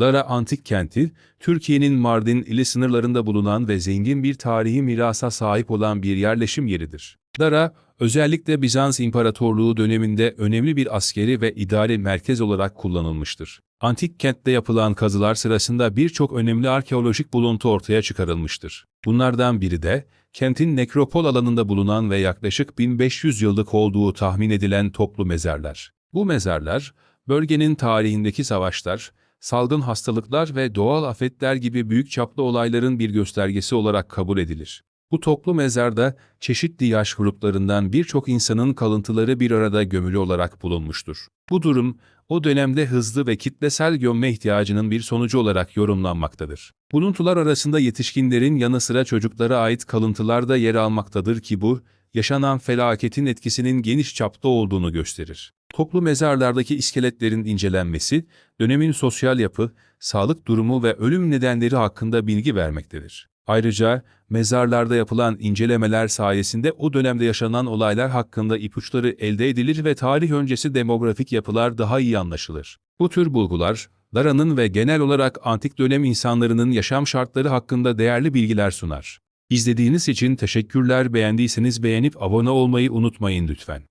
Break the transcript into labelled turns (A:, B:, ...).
A: Lara Antik Kenti, Türkiye'nin Mardin ili sınırlarında bulunan ve zengin bir tarihi mirasa sahip olan bir yerleşim yeridir. Lara, özellikle Bizans İmparatorluğu döneminde önemli bir askeri ve idari merkez olarak kullanılmıştır. Antik kentte yapılan kazılar sırasında birçok önemli arkeolojik buluntu ortaya çıkarılmıştır. Bunlardan biri de, kentin nekropol alanında bulunan ve yaklaşık 1500 yıllık olduğu tahmin edilen toplu mezarlar. Bu mezarlar, bölgenin tarihindeki savaşlar, salgın hastalıklar ve doğal afetler gibi büyük çaplı olayların bir göstergesi olarak kabul edilir. Bu toplu mezarda çeşitli yaş gruplarından birçok insanın kalıntıları bir arada gömülü olarak bulunmuştur. Bu durum, o dönemde hızlı ve kitlesel gömme ihtiyacının bir sonucu olarak yorumlanmaktadır. Buluntular arasında yetişkinlerin yanı sıra çocuklara ait kalıntılar da yer almaktadır ki bu, yaşanan felaketin etkisinin geniş çapta olduğunu gösterir. Toplu mezarlardaki iskeletlerin incelenmesi, dönemin sosyal yapı, sağlık durumu ve ölüm nedenleri hakkında bilgi vermektedir. Ayrıca, mezarlarda yapılan incelemeler sayesinde o dönemde yaşanan olaylar hakkında ipuçları elde edilir ve tarih öncesi demografik yapılar daha iyi anlaşılır. Bu tür bulgular, Lara'nın ve genel olarak antik dönem insanlarının yaşam şartları hakkında değerli bilgiler sunar. İzlediğiniz için teşekkürler beğendiyseniz beğenip abone olmayı unutmayın lütfen.